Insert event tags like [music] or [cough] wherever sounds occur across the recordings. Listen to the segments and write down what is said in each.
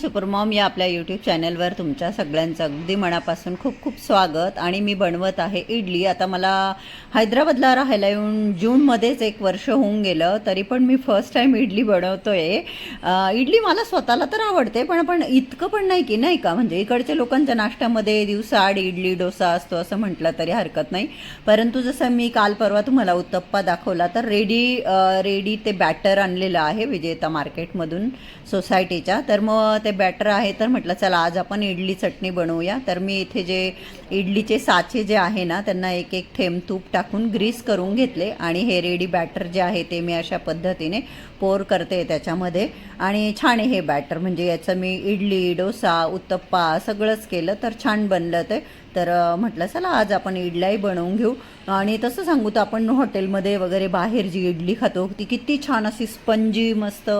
Supermom या आपल्या YouTube चॅनलवर तुमच्या सगळ्यांचं अगदी मनापासून खूप खूप स्वागत. आणि मी बनवत आहे इडली. आता मला हैदराबादला राहायला येऊन जूनमध्येच एक वर्ष होऊन गेलं तरी पण मी फर्स्ट टाईम इडली बनवतो आहे इडली मला स्वतःला तर आवडते पण पण इतकं पण नाही की नाही का? म्हणजे इकडच्या लोकांच्या नाश्त्यामध्ये दिवसाआड इडली डोसा असतो असं म्हटलं तरी हरकत नाही. परंतु जसं मी काल परवा तुम्हाला उत्तप्पा दाखवला तर रेडी रेडी ते बॅटर आणलेलं आहे विजेता मार्केटमधून सोसायटीच्या तर मग ते बॅटर आहे तर म्हटलं चला आज आपण इडली चटणी बनवूया. तर मी इथे जे इडलीचे साचे जे आहे ना त्यांना एक एक थेंब तूप टाकून ग्रीस करून घेतले आणि हे रेडी बॅटर जे आहे ते मी अशा पद्धतीने पोर करते त्याच्यामध्ये. आणि छान आहे हे बॅटर म्हणजे याचं मी इडली डोसा उत्तप्पा सगळंच केलं तर छान बनलं ते. तर म्हटलं चला आज आपण इडल्याही बनवून घेऊ. आणि तसं सांगू तर आपण हॉटेलमध्ये वगैरे बाहेर जी इडली खातो ती किती छान अशी स्पंजी मस्त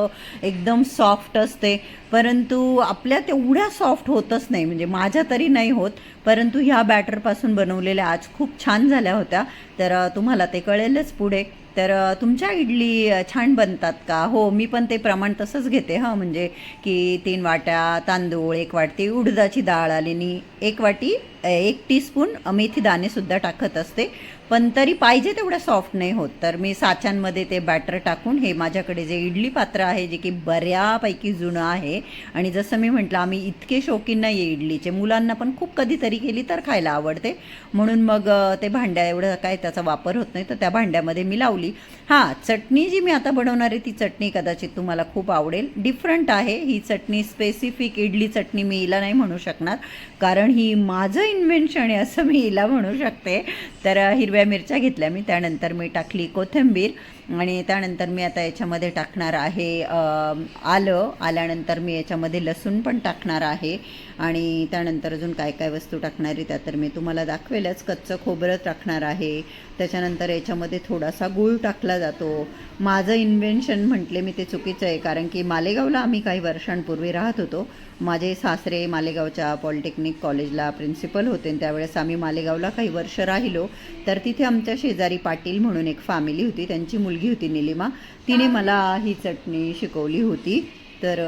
एकदम सॉफ्ट असते. परंतु आपल्या तेवढ्या सॉफ्ट होतच नाही म्हणजे माझ्या तरी नाही होत. परंतु ह्या बॅटरपासून बनवलेल्या आज खूप छान झाल्या होत्या. तर तुम्हाला ते कळेलच पुढे. तर तुमच्या इडली छान बनतात का? हो मी पण ते प्रमाण तसंच घेते हां म्हणजे की तीन वाट्या तांदूळ एक वाटी उडदाची डाळ आलेली एक वाटी एक टीस्पून मेथी दाणेसुद्धा टाकत असते. पण तरी पाहिजे तेवढं सॉफ्ट नाही होत. तर मी साच्यांमध्ये ते बॅटर टाकून हे माझ्याकडे जे इडली पात्र आहे जे की बऱ्यापैकी जुनं आहे आणि जसं मी म्हटलं आम्ही इतके शौकीन नाही आहे इडलीचे. मुलांना पण खूप कधीतरी केली तर खायला आवडते. म्हणून मग ते भांड्या एवढं काय त्याचा वापर होत नाही. तर त्या भांड्यामध्ये मी लावली हां चटणी जी मी आता बनवणार आहे ती चटणी कदाचित तुम्हाला खूप आवडेल. डिफरंट आहे ही चटणी स्पेसिफिक इडली चटणी मी हिला नाही म्हणू शकणार. कारण ही माझं इन्व्हेन्शन आहे असं मी हिला म्हणू शकते. तर हिरव्या मिरच्या घेतल्या मी त्यानंतर मी टाकली कोथिंबीर आणि त्यानंतर मी आता याच्यामध्ये टाकणार आहे आलं. आल्यानंतर मी याच्यामध्ये लसूण पण टाकणार आहे. आणि त्यानंतर अजून काय काय वस्तू टाकणार आहे त्या तर मी तुम्हाला दाखवेलच. कच्चं खोबरं टाकणार आहे. त्याच्यानंतर याच्यामध्ये थोडासा गूळ टाकला जातो. माझं इन्व्हेन्शन म्हटले मी ते चुकीचं आहे कारण की मालेगावला आम्ही काही वर्षांपूर्वी राहत होतो. माझे सासरे मालेगावच्या पॉलिटेक्निक कॉलेजला प्रिन्सिपल होते त्यावेळेस आम्ही मालेगावला काही वर्ष राहिलो. तर तिथे आमच्या शेजारी पाटील म्हणून एक फॅमिली होती. त्यांची मुलगी होती निलिमा. तिने मला ही चटणी शिकवली होती. तर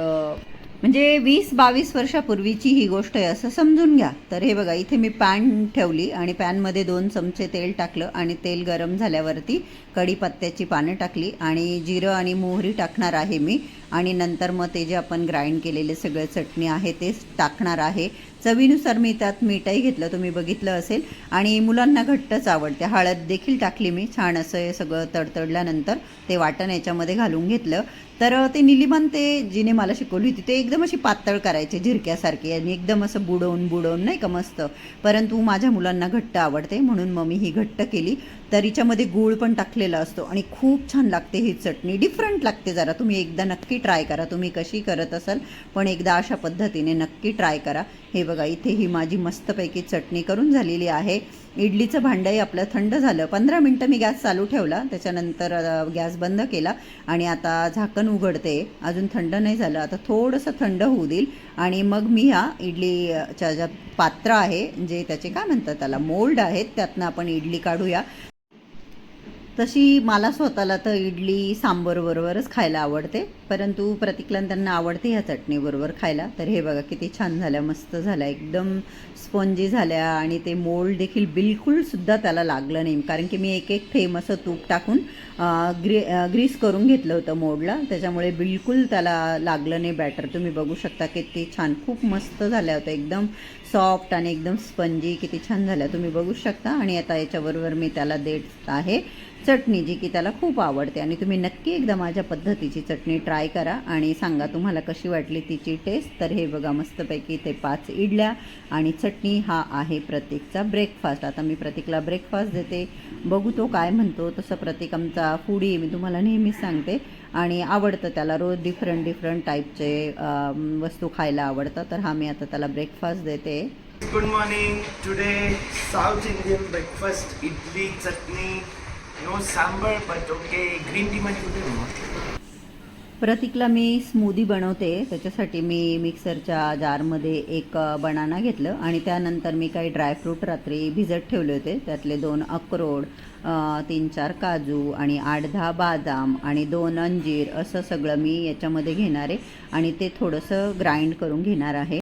म्हणजे वीस बावीस वर्षापूर्वीची ही गोष्ट आहे असं समजून घ्या. तर हे बघा इथे मी पॅन ठेवली आणि पॅनमध्ये दोन चमचे तेल टाकलं आणि तेल गरम झाल्यावरती कढीपत्त्याची पानं टाकली आणि जिरं आणि मोहरी टाकणार आहे मी. आणि नंतर मग ते जे आपण ग्राइंड केलेले सगळे चटणी आहे तेच टाकणार आहे. चवीनुसार मी त्यात मीठही घेतलं तुम्ही बघितलं असेल. आणि मुलांना घट्टच आवडते. हळद देखील टाकली मी छान असं हे सगळं तडतडल्यानंतर ते वाटण याच्यामध्ये घालून घेतलं. तर ते निलिमान ते जिने मला शिकवली होती ते एकदम अशी पातळ करायचे झिरक्यासारखी. आणि एकदम असं बुडवून बुडवून नाही का मस्त. परंतु माझ्या मुलांना घट्ट आवडते म्हणून मग मी ही घट्ट केली. तर हिच्यामध्ये गूळ पण टाकलेला असतो आणि खूप छान लागते ही चटणी. डिफरंट लागते जरा. तुम्ही एकदा नक्की ट्राय करा. तुम्ही कशी करत असाल पण एकदा अशा पद्धतीने नक्की ट्राय करा. हे बघा इथे ही माझी मस्तपैकी चटणी करून झालेली आहे. इडलीचं भांडंही आपलं थंड झालं. पंधरा मिनटं मी गॅस चालू ठेवला. त्याच्यानंतर गॅस बंद केला. आणि आता झाकण उघडते. अजून थंड नाही झालं. आता थोडंसं थंड होऊ देईल. आणि मग मी ह्या इडलीच्या ज्या पात्र आहे जे त्याचे काय म्हणतात त्याला मोल्ड आहेत त्यातनं आपण इडली काढूया. तशी मला स्वतःला तर इडली सांबरबरोबरच खायला आवडते. परंतु प्रतिकला त्यांना आवडते ह्या चटणीबरोबर खायला. तर हे बघा किती छान झाल्या मस्त झाल्या. एकदम स्पॉन्जी झाल्या आणि ते मोल्ड देखील बिलकुलसुद्धा त्याला लागलं नाही. कारण की मी एक एक थेंब असं तूप टाकून ग्री ग्रीस करून घेतलं होतं मोडला. त्याच्यामुळे बिलकुल त्याला लागलं नाही बॅटर. तुम्ही बघू शकता किती छान खूप मस्त झाल्या होत्या. एकदम सॉफ्ट आणि एकदम स्पंजी किती छान झाल्या. तुम्ही बघू शकता. आणि आता याच्याबरोबर मी त्याला देत आहे चटणी जी की त्याला खूप आवडते. आणि तुम्ही नक्की एकदा माझ्या पद्धतीची चटणी ट्राय करा आणि सांगा तुम्हाला कशी वाटली तिची टेस्ट. तर हे बघा मस्तपैकी ते पाच इडल्या आणि चटणी हा आहे प्रतीकचा ब्रेकफास्ट आता मी प्रतीकला ब्रेकफास्ट देते. बघू तो काय म्हणतो. तसं प्रतीक आमचा फूडी मी तुम्हाला नेहमीच सांगते. आणि आवडतं त्याला रोज डिफरंट डिफरंट टाईपचे वस्तू खायला आवडतं. तर हा मी आता त्याला ब्रेकफास्ट देते. Good morning today south Indian breakfast idli chutney no sambar but okay green tea मध्ये कुठे? प्रतीकला मी स्मूदी बनवते. त्याच्यासाठी मी मिक्सरच्या जारमध्ये एक बनाना घेतलं आणि त्यानंतर मी काही ड्रायफ्रूट रात्री भिजत ठेवले होते. त्यातले दोन अक्रोड तीन चार काजू आणि आठ दहा बदाम आणि दोन अंजीर असं सगळं मी याच्यामध्ये घेणार आहे. आणि ते थोडंसं ग्राइंड करून घेणार आहे.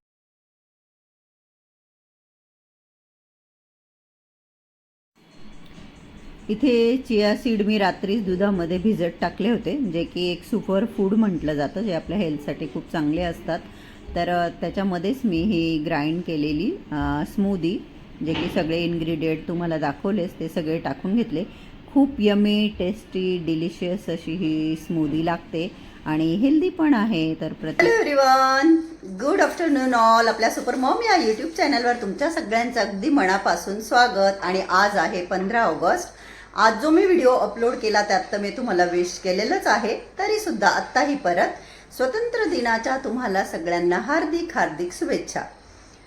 इथे चिया सीड मी रात्रीच दुधामध्ये भिजत टाकले होते जे की एक सुपर फूड म्हटलं जातं जे आपल्या हेल्थसाठी खूप चांगले असतात. तर त्याच्यामध्येच मी ही ग्राइंड केलेली स्मूदी जे की सगळे इन्ग्रेडियंट तुम्हाला दाखवलेच ते सगळे टाकून घेतले. खूप यमी टेस्टी डिलिशियस अशी ही स्मूदी लागते आणि हेल्दी पण आहे. तर प्रत्येक hello everyone good afternoon all आपल्या सुपर मॉम या यूट्यूब चॅनलवर तुमच्या सगळ्यांचं अगदी मनापासून स्वागत. आणि आज आहे पंधरा ऑगस्ट. आज जो मी व्हिडिओ अपलोड केला त्यात तर मी तुम्हाला विश केलेलंच आहे. तरी सुद्धा आत्ताही परत स्वतंत्र दिनाच्या तुम्हाला सगळ्यांना हार्दिक हार्दिक शुभेच्छा.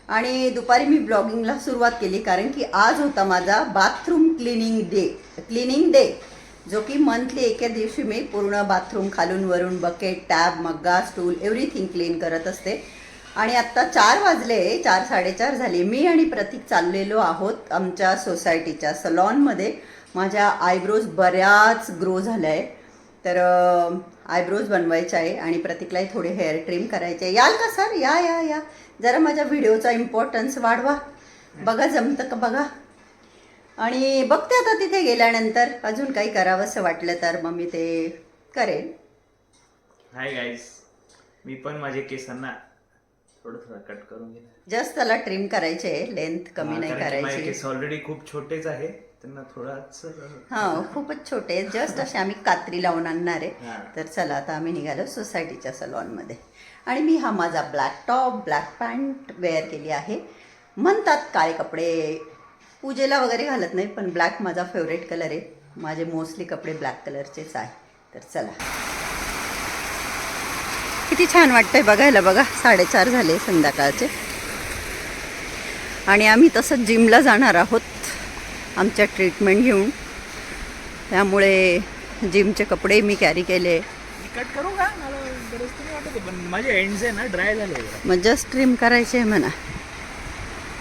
आणि दुपारी मी ब्लॉगिंगला सुरुवात केली कारण की आज होता माझा bathroom cleaning day cleaning day जो की मंथली एके दिवशी मी पूर्ण बाथरूम खालून वरून बकेट टॅब मग्गा स्टूल एव्हरीथिंग क्लीन करत असते. आणि आत्ता चार वाजले चार साडेचार झाले. मी आणि प्रतीक चाललेलो आहोत आमच्या सोसायटीच्या सलॉनमध्ये माझ्या आयब्रोज बऱ्याच ग्रो झाल्या. आहे तर आयब्रोज बनवायचे आहे आणि प्रतीकलाही थोडे हेअर ट्रिम करायचे आहे. याल का सर? या या या. जरा माझ्या व्हिडिओचा इम्पॉर्टन्स वाढवा. बघा जमतं का बघा? आणि बघते आता तिथे गेल्यानंतर. अजून काही करावंसं वाटलं तर मग मी ते करेन. हाय गाईज मी पण माझे केसांना थोडं थोडं कट करून घेणार. जस्ट त्याला ट्रिम करायचे लेंथ कमी नाही करायची. केस ऑलरेडी खूप छोटेच आहे. त्यांना थोडाच हा खूपच छोटे जस्ट असे आम्ही कात्री लावून आणणार आहे. तर चला आता आम्ही निघालो सोसायटीच्या सलॉनमध्ये. आणि मी हा माझा black top black pant wear केली आहे. म्हणतात काळे कपडे. पूजेला वगैरे घालत नाही पण ब्लॅक माझा फेवरेट कलर आहे. माझे मोस्टली कपडे ब्लॅक कलरचेच आहे. तर चला. किती छान वाटतंय बघायला बघा. साडेचार झाले संध्याकाळचे. आणि आम्ही तसंच जिमला जाणार आहोत. आमच्या ट्रीटमेंट घेऊन. त्यामुळे जिमचे कपडे मी कॅरी केले. कट करू का? माझे एंड्स आहे ना ड्राय झाले. मग जस्ट ट्रिम करायचे आहे म्हणा.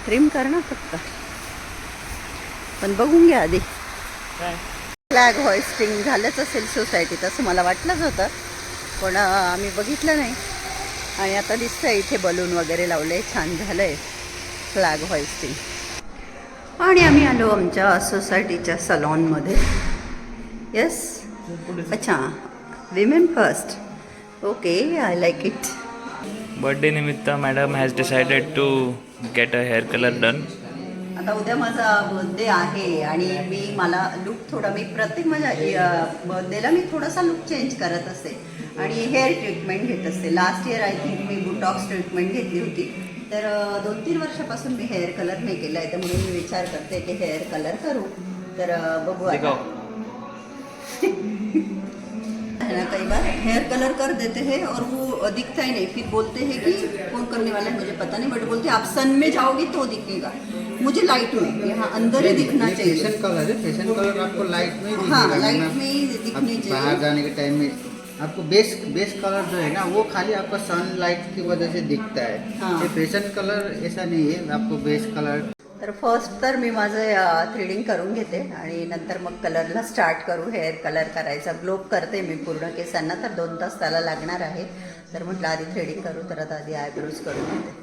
ट्रिम कर ना फक्त. पण बघून घ्या आधी. फ्लॅग हॉइस्टिंग झालंच असेल सोसायटीत असं मला वाटलंच होतं. पण आम्ही बघितलं नाही. आणि आता दिसतंय इथे बलून वगैरे लावले छान झालंय. फ्लॅग हॉइस्टिंग आणि आम्ही आलो आमच्या सोसायटीच्या सलॉनमध्ये. येस अच्छा. Women first okay I like it birthday निमित्त madam has decided to get a hair colour done आता उद्या माझा बर्थडे आहे आणि मी मला लुक थोडा मी प्रत्येक माझ्या बर्थडेला मी थोडासा लुक चेंज करत असते आणि हेअर ट्रीटमेंट घेत असते लास्ट इयर आय थिंक मी बुटॉक्स ट्रीटमेंट घेतली होती. तर दोन तीन वर्षापासून मी हेअर कलर नाही केला आहे त्यामुळे मी विचार करते की हेअर कलर करू. तर बघू आता. कई बार हेयर कलर कर देते हैं और वो दिखता ही नहीं. फिर बोलते हैं कि कौन करने वाला है मुझे पता नहीं बट बोलते हैं आप सन में जाओगी तो दिखेगा. मुझे लाइट में यहाँ अंदर ही दिखना चाहिए. फेशन कलर है फेशन कलर आपको लाइट में हाँ, लाइट में ही दिखनी चाहिए। बाहर जाने के टाइम में आपको बेस बेस कलर जो है ना वो खाली आपका सनलाइट की वजह से दिखता है। हाँ। ये फेशन कलर ऐसा नहीं है आपको बेस कलर तर फर्स्ट तर मी माझं थ्रेडिंग करून घेते आणि नंतर मग कलरला स्टार्ट करू हेअर कलर करायचा. ग्लोब करते मी पूर्ण केसांना तर दोन तास त्याला लागणार आहे. तर म्हटलं आधी थ्रेडिंग करू तर आता आधी आयब्रोज करून घेते.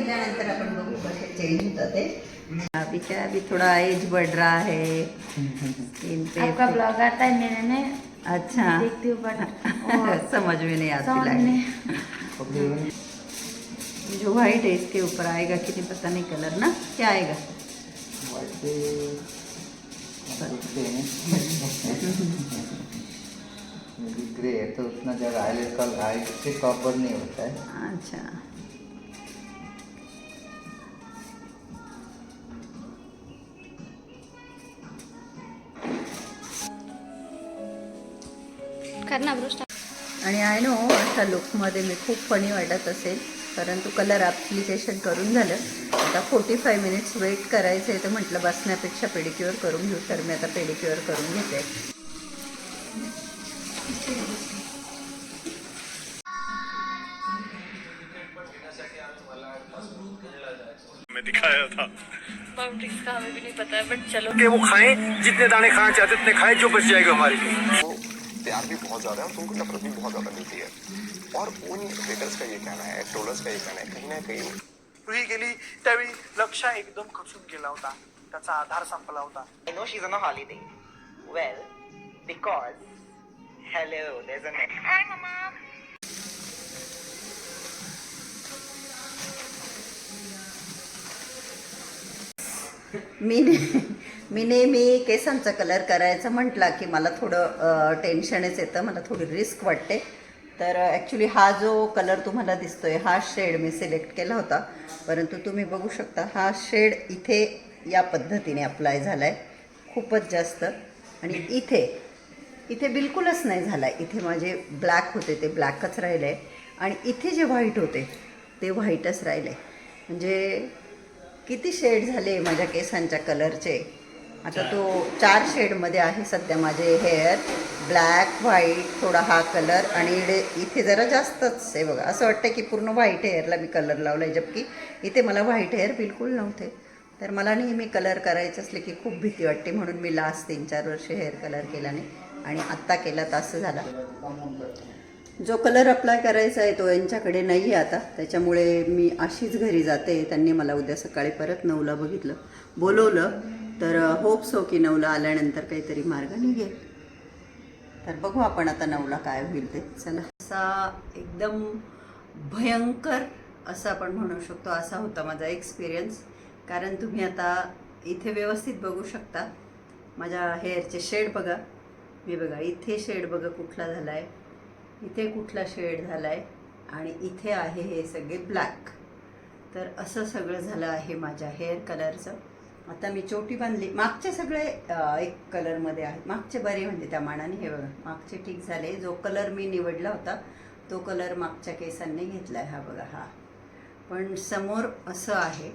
कलर केल्यानंतर आपण बघू कसे चेंज होतं ते. अभी क्या अभी थोड़ा एज बढ़ रहा है. इन पे आपका ब्लॉग आता है मैंने ने. अच्छा. देखती हूँ बट [laughs] समझ में नहीं आती में जो वाइट है इसके ऊपर आएगा कि नहीं पता नहीं कलर ना? क्या आएगा? ग्रे [laughs] तो उतना ज़्यादा हाईलाइट कल हाइट से कवर नहीं होता है। अच्छा। करना ब्रोस्ट आणि आय नो अशा लुकमध्ये मी खूप फनी वाटत असेल परंतु कलर ॲप्लिकेशन करून झालं. आता फोर्टी फाय मिनिट्स वेट करायचं आहे तर म्हटलं बसण्यापेक्षा पेडिक्युअर करून घेऊ तर मी आता पेडिक्युअर करून घेते. में दिखाया था। बाउंड्रीज का हमें भी नहीं पता है बट चलो। कि वो खाएं जितने दाने खाना चाहते उतने खाएं जो बच जाएगा हमारे लिए। प्यार भी बहुत ज्यादा है और तुमको नफरत भी बहुत ज्यादा मिलती है और उन हेटर्स का ये कहना है ट्रोलर्स का ये कहना है कहीं ना कहीं रुही गेली त्यावेळी लक्ष एकदम खचून गेला होता त्याचा आधार संपला होता I know she's on a holiday. Well, because. Hello, there's a net. Hi, Mama. मी ने- मी नेहमी केसांचा कलर करायचं म्हटला की मला थोडं टेन्शनच येतं मला थोडी रिस्क वाटते. तर ॲक्च्युली हा जो कलर तुम्हाला दिसतोय हा शेड मी सिलेक्ट केला होता. परंतु तुम्ही बघू शकता हा शेड इथे या पद्धतीने अप्लाय झाला आहे खूपच जास्त. आणि इथे इथे बिलकुलच नाही झाला आहे इथे माझे ब्लॅक होते ते ब्लॅकच राहिले आहे आणि इथे जे व्हाईट होते ते व्हाईटच राहिले म्हणजे किती शेड झाले माझ्या केसांच्या कलरचे आता तो चार शेडमध्ये आहे सध्या माझे हेअर. ब्लॅक व्हाईट थोडा हा कलर आणि इथे जरा जास्तच आहे बघा. असं वाटतं की पूर्ण व्हाईट हेअरला मी कलर लावला आहे जबकी इथे मला व्हाईट हेअर बिलकुल नव्हते. तर मला नेहमी कलर करायचे असले की खूप भीती वाटते म्हणून मी लास्ट तीन चार वर्ष हेअर कलर केला नाही आणि आत्ता केला तर असं झाला. जो कलर अप्लाय करायचा आहे तो यांच्याकडे नाही आहे आता. त्याच्यामुळे मी अशीच घरी जाते. त्यांनी मला उद्या सकाळी परत नऊला बघितलं. बोलवलं. तर होप सो हो की नऊला आल्यानंतर काहीतरी मार्ग निघेल. तर बघू आपण आता नऊला काय होईल ते. चला. असा एकदम भयंकर असं आपण म्हणू शकतो असा होता माझा एक्सपिरियन्स कारण तुम्ही आता इथे व्यवस्थित बघू शकता. माझ्या हेअरचे शेड बघा. मी बघा इथे शेड बघा कुठला झाला आहे इथे कुठला शेड झाला आहे आणि इथे आहे हे सगळे ब्लॅक तर असं सगळं झालं आहे माझ्या हेअर कलरचं आता मी चोटी बांधली. मागचे सगळे एक कलरमध्ये आहेत. मागचे बरे म्हणजे त्या मानाने हे बघा. मागचे ठीक झाले. जो कलर मी निवडला होता तो कलर मागच्या केसांनी घेतला आहे हा बघा हा. पण समोर असं आहे.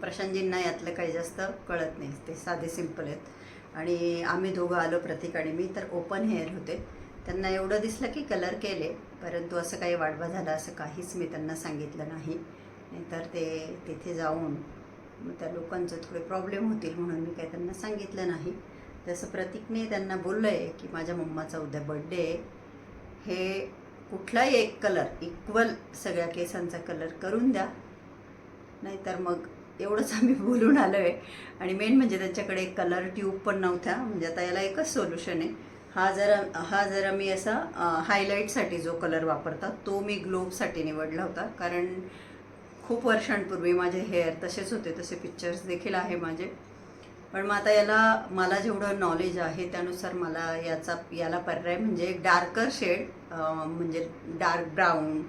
प्रशांतजींना यातलं काही जास्त कळत नाही. ते साधे सिंपल आहेत. आणि आम्ही दोघं आलो प्रतीक आणि मी तर ओपन हेअर होते. त्यांना एवढं दिसलं की कलर केले. परंतु असं काही वाढवा झाला असं काहीच मी त्यांना सांगितलं नाही. नाहीतर ते तिथे जाऊन मग त्या लोकांचे थोडे प्रॉब्लेम होतील म्हणून मी काही त्यांना सांगितलं नाही. तसं प्रतीकने त्यांना बोललं आहे की माझ्या मम्माचा उद्या बड्डे आहे. हे कुठलाही एक कलर इक्वल सगळ्या केसांचा कलर करून द्या. नाहीतर मग एवढंच आम्ही बोलून आलो आहे आणि मेन म्हणजे त्यांच्याकडे कलर ट्यूब पण नव्हत्या म्हणजे आता याला एकच सोल्युशन आहे. हा जरा हा जरा मी असा हायलाईटसाठी जो कलर वापरता तो मी ग्लोबसाठी निवडला होता. कारण खूप वर्षांपूर्वी माझे हेअर तसेच होते तसे पिक्चर्स देखील आहे माझे. पण मग आता याला मला जेवढं नॉलेज आहे त्यानुसार मला याचा याला पर्याय म्हणजे डार्कर शेड म्हणजे डार्क ब्राऊन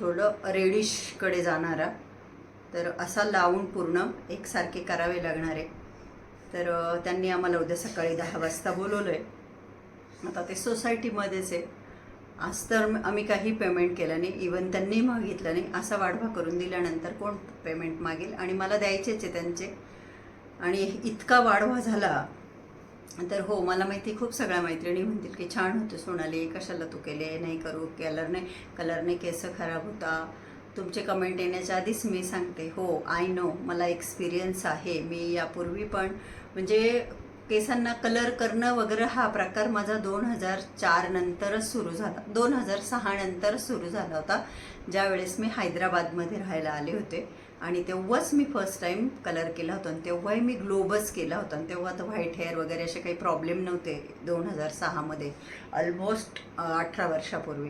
थोडं रेडिशकडे जाणारा. तर असा लावून पूर्ण एकसारखे करावे लागणार. आहे तर त्यांनी आम्हाला उद्या सकाळी दहा वाजता बोलवलं आहे आता ते सोसायटीमध्येच आहे. आज तर आम्ही काही पेमेंट केलं नाही. इवन त्यांनी मागितलं नाही. असा वाढवा करून दिल्यानंतर कोण पेमेंट मागेल? आणि मला द्यायचेच आहे त्यांचे. आणि इतका वाढवा झाला. तर हो मला माहिती खूप सगळ्या मैत्रिणी म्हणतील की छान होतं सोनाली कशाला तू केले? नाही करू कलर नाही कलरने केस खराब होता. तुमचे कमेंट येण्याच्या आधीच मी सांगते. हो आय नो मला एक्सपिरियन्स आहे. मी यापूर्वी पण म्हणजे केसांना कलर करणं वगैरे हा प्रकार माझा दोन हजार चार नंतरच सुरू झाला. दोन हजार सहा नंतर सुरू झाला होता. ज्यावेळेस मी हैदराबादमध्ये राहायला आले होते. आणि तेव्हाच मी फर्स्ट टाईम कलर केला होता. आणि तेव्हाही मी ग्लोबच केला होता. आणि तेव्हा तर व्हाईट हेअर वगैरे असे काही प्रॉब्लेम नव्हते दोन हजार सहामध्ये ऑलमोस्ट अठरा वर्षापूर्वी.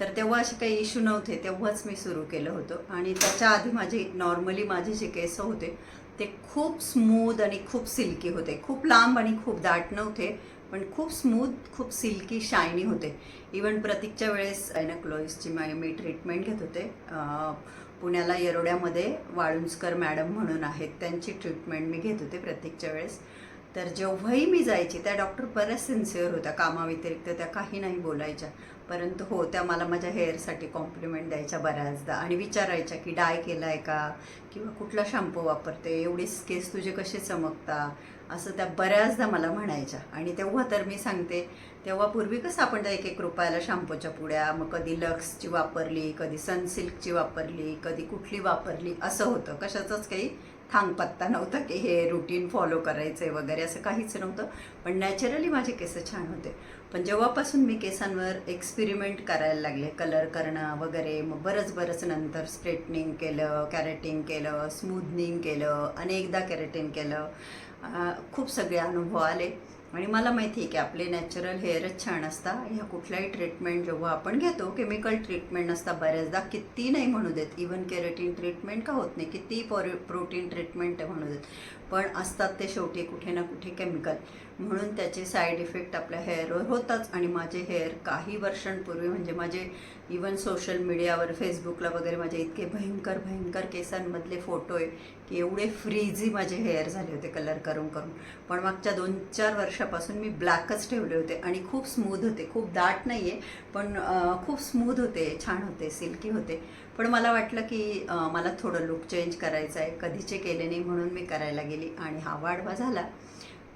तर तेव्हा असे काही इश्यू नव्हते. तेव्हाच मी सुरू केलं होतं. आणि त्याच्या आधी माझे नॉर्मली माझे जे केस होते ते खूप स्मूद आणि खूप सिल्की होते. खूप लांब आणि खूप दाट नव्हते पण खूप स्मूथ खूप सिल्की शायनी होते. इवन प्रतीकच्या वेळेस गायनोक्लॉइसची मा- मी ट्रीटमेंट घेत होते. पुण्याला येरोड्यामध्ये वाळुंजकर मॅडम म्हणून आहेत त्यांची ट्रीटमेंट मी घेत होते प्रत्येकच्या वेळेस. तर जेव्हाही मी जायची त्या डॉक्टर बऱ्याच सिन्सिअर होत्या. कामाव्यतिरिक्त त्या काही नाही बोलायच्या. परंतु हो त्या मला माझ्या हेअरसाठी कॉम्प्लिमेंट द्यायच्या बऱ्याचदा आणि विचारायच्या की डाय केला आहे का? किंवा कुठला शॅम्पू वापरते? एवढीच केस तुझे कसे चमकता? असं त्या बऱ्याचदा मला म्हणायच्या. आणि तेव्हा तर मी सांगते तेव्हा पूर्वी कसं आपण त्या एक एक रुपयाला शॅम्पूच्या पुड्या मग कधी लक्सची वापरली कधी सनसिल्कची वापरली कधी कुठली वापरली असं होतं. कशाचंच काही थांगपत्ता नव्हता की हे रुटीन फॉलो करायचं आहे वगैरे असं काहीच नव्हतं. पण नॅचरली माझे केस छान होते. पण जेव्हापासून मी केसांवर एक्सपेरिमेंट करायला लागले कलर करणं वगैरे मग बरंच बरंच नंतर स्ट्रेटनिंग केलं कॅरेटिंग केलं स्मूथनिंग केलं अनेकदा कॅरेटिंग केलं. खूप सगळे अनुभव आले. आणि मला माहिती आहे की आपले नॅचरल हेअरच छान असतात ह्या कुठल्याही ट्रीटमेंट जेव्हा आपण घेतो केमिकल ट्रीटमेंट असता बऱ्याचदा किती नाही म्हणू देत. इवन केरेटिन ट्रीटमेंट का होत नाही किती प्रोटीन ट्रीटमेंट म्हणू देत. पण असतात ते शेवटी कुठे ना कुठे केमिकल म्हणून त्याचे साईड इफेक्ट आपल्या हेअरवर होताच. आणि माझे हेअर काही वर्षांपूर्वी म्हणजे माझे इवन सोशल मीडियावर फेसबुकला वगैरे माझे इतके भयंकर भयंकर केसांमधले फोटो आहे की एवढे फ्रीझी माझे हेअर झाले होते कलर करून करून. पण मागच्या दोन चार वर्षापासून मी ब्लॅकच ठेवले होते आणि खूप स्मूथ होते. खूप दाट नाही आहे पण खूप स्मूथ होते छान होते सिल्की होते. पण मला वाटलं की मला थोडं लुक चेंज करायचं आहे कधीचे केले नाही म्हणून मी करायला गेली आणि हा वाढवा झाला.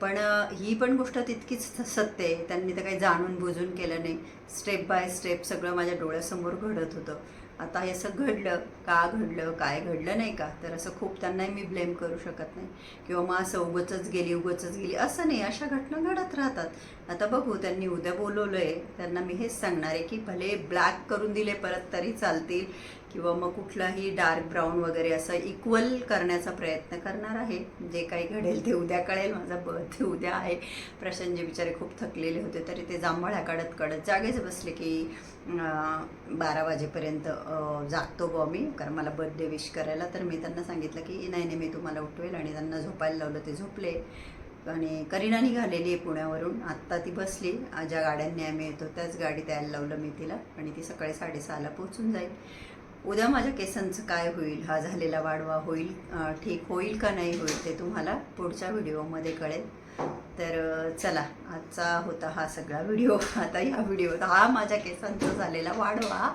पण ही पण गोष्ट तितकीच सत्य आहे. त्यांनी तर काही जाणून बुजून केलं नाही. स्टेप बाय स्टेप सगळं माझ्या डोळ्यासमोर घडत होतं. आता हे असं घडलं का घडलं काय घडलं नाही का? तर असं खूप त्यांनाही मी ब्लेम करू शकत नाही. किंवा मग असं उगचच गेली उगचच गेली असं नाही. अशा घटना घडत राहतात. आता बघू त्यांनी उद्या बोलवलं आहे त्यांना मी हेच सांगणार आहे की भले ब्लॅक करून दिले परत तरी चालतील. किंवा मग कुठलाही डार्क ब्राऊन वगैरे असं इक्वल करण्याचा प्रयत्न करणार आहे. जे काही घडेल ते उद्या कळेल. माझा बर्थडे [laughs] उद्या आहे. प्रशांतजी बिचारे खूप थकलेले होते. तरी ते जांभळ्या काढत काढत जागेच बसले की बारा वाजेपर्यंत जागतो बुवा मी. कारण मला बर्थडे विश करायला. तर मी त्यांना सांगितलं की नाही नाही मी तुम्हाला उठवेल. आणि त्यांना झोपायला लावलं. ते झोपले. आणि करीना निघालेली आहे पुण्यावरून. आत्ता ती बसली. ज्या गाड्यांनी आम्ही येतो त्याच गाडीत यायला लावलं मी तिला. आणि ती सकाळी साडेसहाला पोचून जाईल. उद्या माझ्या केसांचं काय होईल? हा झालेला वाढवा होईल ठीक होईल का नाही होईल ते तुम्हाला पुढच्या व्हिडिओमध्ये कळेल. तर चला आजचा होता हा सगळा व्हिडिओ. आता या व्हिडिओत हा माझ्या केसांचा झालेला वाढवा.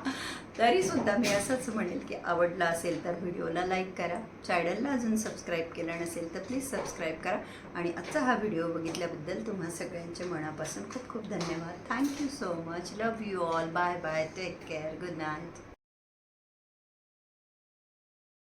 तरीसुद्धा मी असंच म्हणेल की आवडला असेल तर व्हिडिओला लाईक करा. चॅनलला अजून सबस्क्राईब केलं नसेल तर प्लीज सबस्क्राईब करा. आणि आजचा हा व्हिडिओ बघितल्याबद्दल तुम्हा सगळ्यांचे मनापासून खूप खूप धन्यवाद. Thank you so much. Love you all. Bye bye. Take care. Good night.